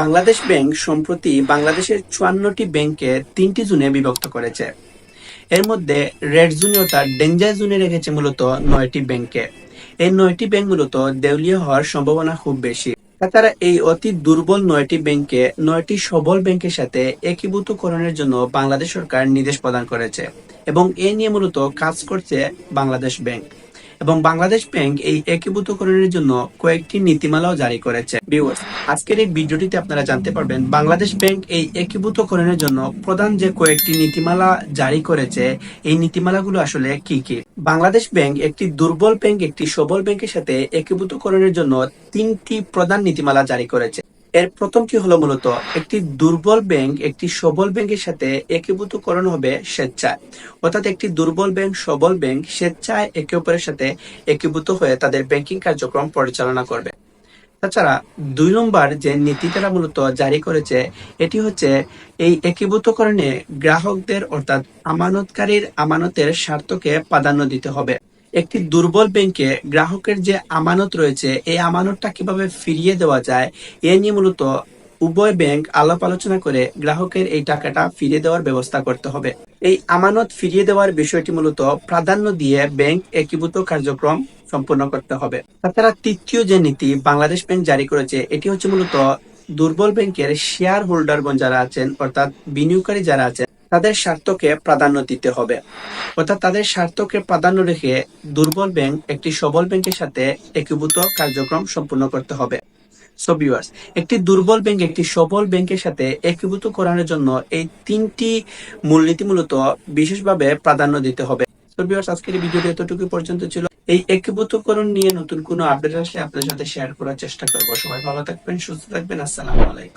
Bangladesh bank সম্প্রতি বাংলাদেশের চুয়ান্নটি ব্যাংকে তিনটি জোনে বিভক্ত করেছে। এর মধ্যে রেড জোনে অর্থাৎ ডেঞ্জার জোনে রেখেছে মূলত নয়টি ব্যাংকে। এই নয়টি ব্যাংক মূলত দেউলিয়া হওয়ার সম্ভাবনা খুব বেশি। তাছাড়া এই অতি দুর্বল নয়টি ব্যাংকে নয়টি সবল ব্যাংকের সাথে একীভূতকরণের জন্য বাংলাদেশ সরকার নির্দেশ প্রদান করেছে এবং এ নিয়ে মূলত কাজ করছে বাংলাদেশ ব্যাংক। এবং বাংলাদেশ ব্যাংক এই একীভূতকরণের জন্য কয়েকটি নীতিমালাও জারি করেছে। ভিউয়ার্স আজকের এই ভিডিওটিতে আপনারা জানতে পারবেন, বাংলাদেশ ব্যাংক এই একীভূতকরণের জন্য প্রধান যে কয়েকটি নীতিমালা জারি করেছে, এই নীতিমালাগুলো আসলে কি কি? বাংলাদেশ ব্যাংক একটি দুর্বল ব্যাংক, একটি সবল ব্যাংকের সাথে একীভূতকরণের জন্য তিনটি প্রধান নীতিমালা জারি করেছে। এর প্রথমটি হলো মূলত? একটি দুর্বল ব্যাংক একটি সবল ব্যাংকের সাথে একীভূতকরণ হবে স্বেচ্ছায়। অর্থাৎ একটি দুর্বল ব্যাংক সবল ব্যাংক স্বেচ্ছায় একে অপরের সাথে একীভূত হয়ে তাদের ব্যাংকিং কার্যক্রম পরিচালনা করবে। তাছাড়া দুই নম্বর যে নীতি তারা মূলত জারি করেছে, এটি হচ্ছে এই একীভূতকরণে গ্রাহকদের অর্থাৎ আমানতকারীর আমানতের স্বার্থকে প্রাধান্য দিতে হবে। একটি দুর্বল ব্যাংকে গ্রাহকের যে আমানত রয়েছে, এই আমানতটা কীভাবে ফিরিয়ে দেওয়া যায়, এ নিয়ে মূলত উভয় ব্যাংক আলাপ আলোচনা করে গ্রাহকের এই টাকাটা ফিরিয়ে দেওয়ার ব্যবস্থা করতে হবে। এই আমানত ফিরিয়ে দেওয়ার বিষয়টি মূলত প্রাধান্য দিয়ে ব্যাংক একীভূত কার্যক্রম সম্পূর্ণ করতে হবে। তাছাড়া তৃতীয় যে নীতি বাংলাদেশ ব্যাংক জারি করেছে, এটি হচ্ছে মূলত দুর্বল ব্যাংকের শেয়ার হোল্ডারগণ যারা আছেন, অর্থাৎ বিনিয়োগকারী যারা আছেন তাদের স্বার্থকে প্রাধান্য দিতে হবে। অর্থাৎ তাদের স্বার্থকে প্রাধান্য রেখে দুর্বল ব্যাংক একটি সবল ব্যাংকের সাথে একীভূত কার্যক্রম সম্পূর্ণ করতে হবে। সো একটি দুর্বল ব্যাংক একটি সবল ব্যাংকের সাথে একীভূত করানোর জন্য এই তিনটি মূলনীতি মূলত বিশেষভাবে প্রাধান্য দিতে হবে। তো আজকের ভিডিওটি এতটুকু পর্যন্ত ছিল। এই একীভূতকরণ নিয়ে নতুন কোনো আপডেট আসলে আপনাদের সাথে শেয়ার করার চেষ্টা করব। সবাই ভালো থাকবেন, সুস্থ থাকবেন। আসসালামু আলাইকুম।